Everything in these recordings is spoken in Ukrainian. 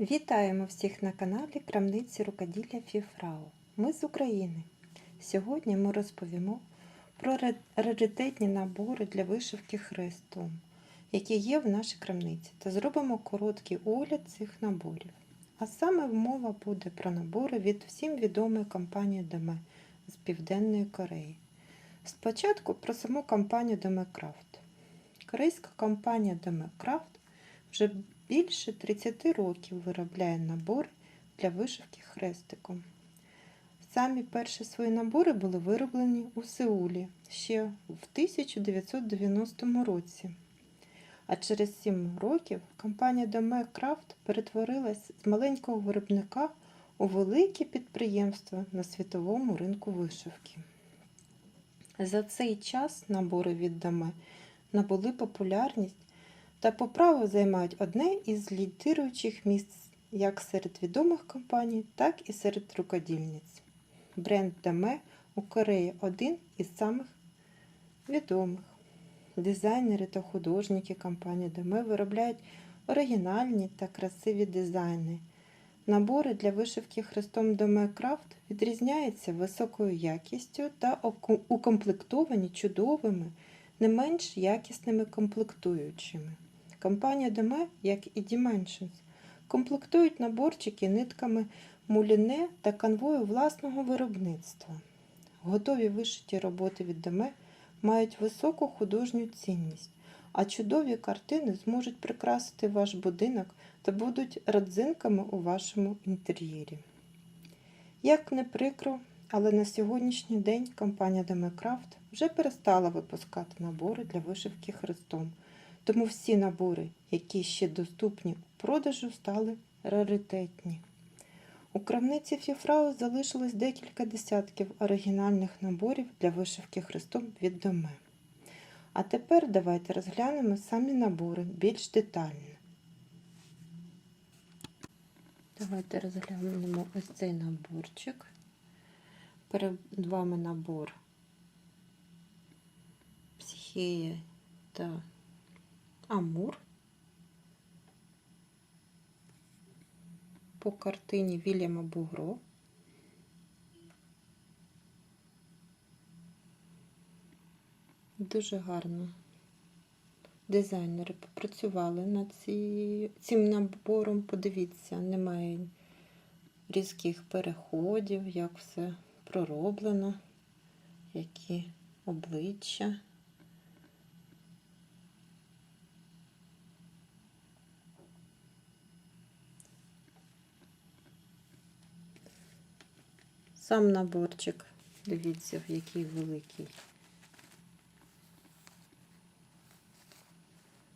Вітаємо всіх на каналі Крамниці рукоділля Фіфрау. Ми з України. Сьогодні ми розповімо про раритетні набори для вишивки хрестом, які є в нашій крамниці, та зробимо короткий огляд цих наборів. А саме мова буде про набори від всім відомої компанії Деме з Південної Кореї. Спочатку про саму компанію Демекрафт. Корейська компанія Демекрафт вже більше 30 років виробляє набори для вишивки хрестиком. Самі перші свої набори були вироблені у Сеулі ще в 1990 році. А через 7 років компанія Dome Craft перетворилась з маленького виробника у велике підприємство на світовому ринку вишивки. За цей час набори від Dame набули популярність та по праву займають одне із лідируючих місць як серед відомих компаній, так і серед рукодільниць. Бренд Даме у Кореї один із самих відомих. Дизайнери та художники компанії Даме виробляють оригінальні та красиві дизайни. Набори для вишивки хрестом Даме Крафт відрізняються високою якістю та укомплектовані чудовими, не менш якісними комплектуючими. Компанія Деме, як і Dimensions, комплектують наборчики нитками муліне та канвою власного виробництва. Готові вишиті роботи від Деме мають високу художню цінність, а чудові картини зможуть прикрасити ваш будинок та будуть родзинками у вашому інтер'єрі. Як не прикро, але на сьогоднішній день компанія Демекрафт вже перестала випускати набори для вишивки хрестом. Тому всі набори, які ще доступні у продажу, стали раритетні. У крамниці Фіфрау залишилось декілька десятків оригінальних наборів для вишивки хрестом від Доме. А тепер давайте розглянемо самі набори більш детально. Давайте розглянемо ось цей наборчик. Перед вами набор психея та Амур по картині Вільяма Бугро. Дуже гарно. Дизайнери попрацювали над цим набором. Подивіться, немає різких переходів, як все пророблено, які обличчя. Сам наборчик, дивіться, який великий.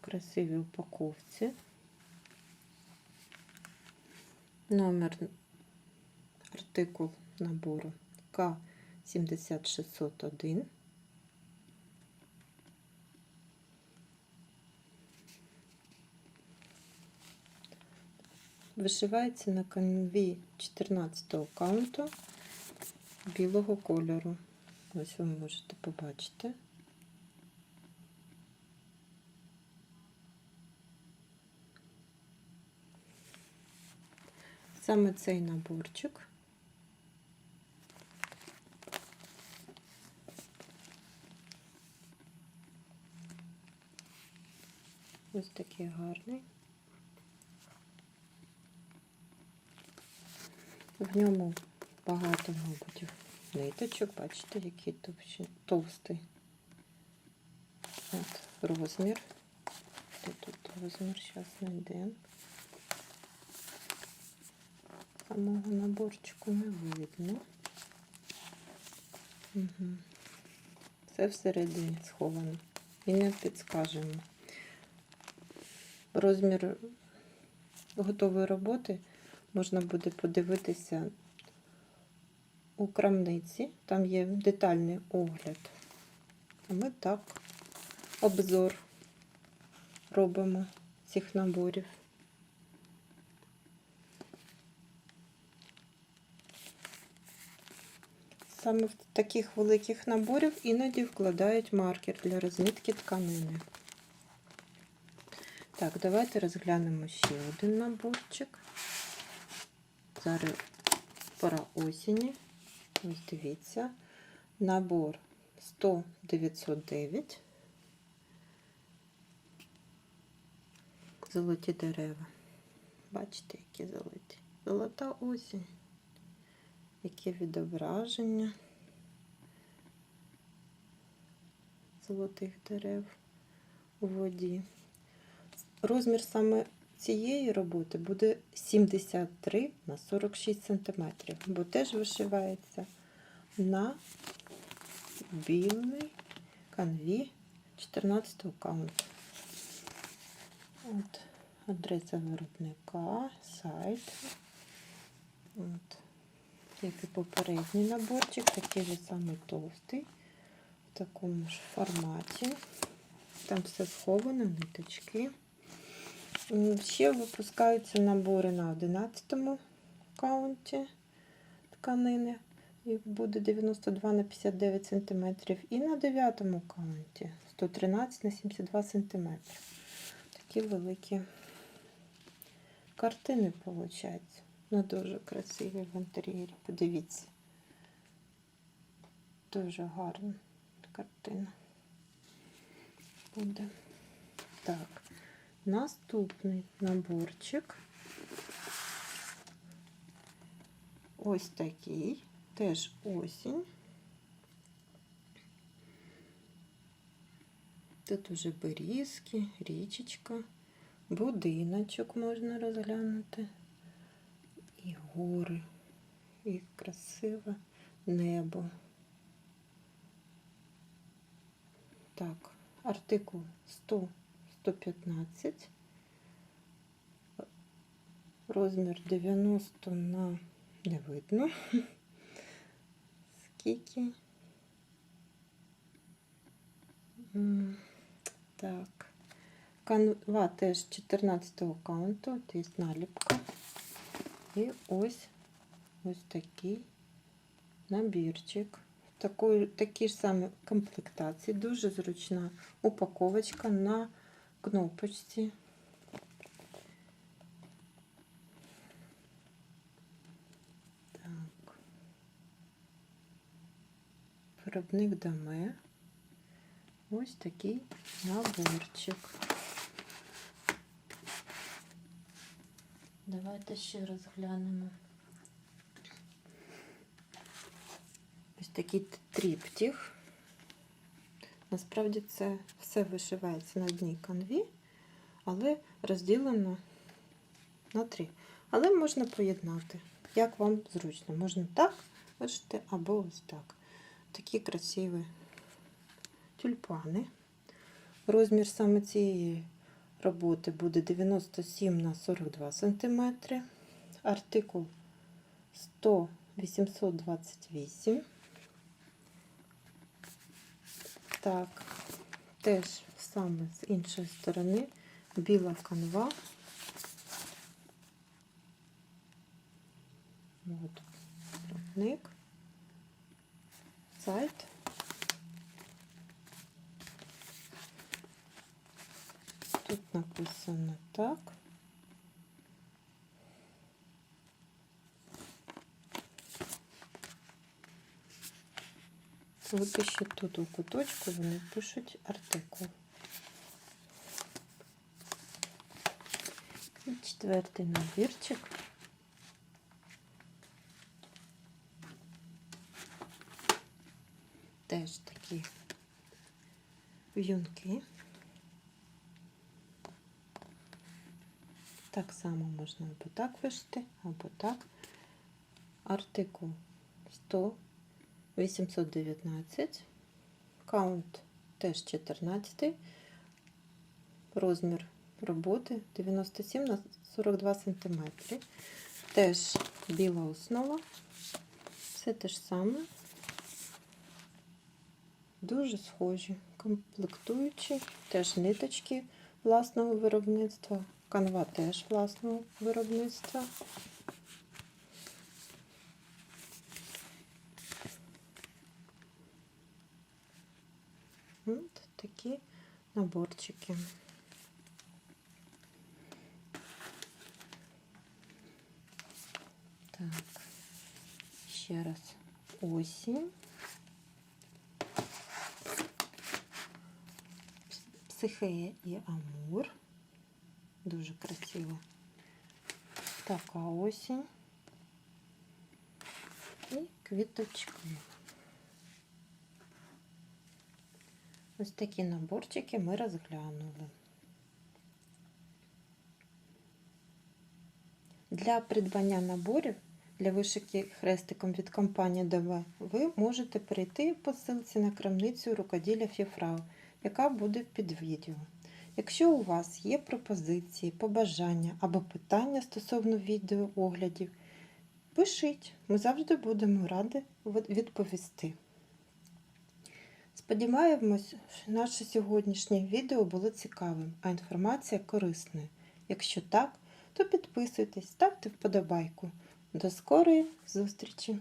Красивій упаковці. Номер артикул набору К7601. Вишивається на канві 14 каунту білого кольору. Ось ви можете побачити. Саме цей наборчик ось такий гарний. В ньому багато, мабуть, ниточок, бачите, який товстий. От розмір. Де тут розмір? Зараз знайдемо. Самого наборчику не видно. Угу. Все всередині сховано. І не підскажемо. Розмір готової роботи можна буде подивитися у крамниці. Там є детальний огляд. А ми так обзор робимо цих наборів. Саме в таких великих наборів іноді вкладають маркер для розмітки тканини. Так, давайте розглянемо ще один наборчик. Зараз пора осені. Ось дивіться. Набор 100 909. Золоті дерева. Бачите, які золоті. Золота осінь. Яке відображення золотих дерев у воді. Розмір саме цієї роботи буде 73 на 46 см, бо теж вишивається на білій канві 14 каунту. От, адреса виробника, сайт. От. Як і попередній наборчик, такий же самий товстий, в такому ж форматі. Там все сховано, ниточки. Ще випускаються набори на 11 каунті тканини. Їх буде 92 на 59 см. І на 9 каунті 113 на 72 см. Такі великі картини виходять. Ну, дуже красиві в інтер'єрі. Подивіться. Дуже гарна картина буде. Так, наступний наборчик. Ось такий, теж осінь. Тут уже берізки, річечка, будиночок можна розглянути, і гори, і красиве небо. Так, артикул 100 115, розмір 90 на не видно. Скільки? Так. Канва теж 14 каунту, от наліпка. І ось ось такий набірчик. Такої, такі ж самі комплектації, дуже зручна упаковочка на кнопочці. Так. Виробник Даме. Ось такий наборчик. Давайте ще розглянемо. Ось такий тріптіх. Насправді це все вишивається на одній канві, але розділено на три. Але можна поєднати, як вам зручно. Можна так вишити або ось так. Такі красиві тюльпани. Розмір саме цієї роботи буде 97 на 42 см. Артикул 100 828. Так, теж саме з іншої сторони біла канва. От, виробник, сайт. Тут написано так. Ще тут у куточку вони пишуть артикул. І четвертий набірчик. Теж такі в'юнки. Так само можна або так вишити, або так. Артикул 100 819, каунт теж 14, розмір роботи 97 на 42 см. Теж біла основа, все те ж саме, дуже схожі, комплектуючі, теж ниточки власного виробництва, канва теж власного виробництва. такие наборчики. Так, ще раз осень, Психея и Амур. Дуже красиво. так а осень и квіточки. Ось такі наборчики ми розглянули. Для придбання наборів для вишивки хрестиком від компанії ДВ ви можете перейти по ссылці на крамницю рукоділля Фіфрау, яка буде під відео. Якщо у вас є пропозиції, побажання або питання стосовно відеооглядів, пишіть, ми завжди будемо раді відповісти. Сподіваємось, що наше сьогоднішнє відео було цікавим, а інформація корисною. Якщо так, то підписуйтесь, ставте вподобайку. До скорої зустрічі!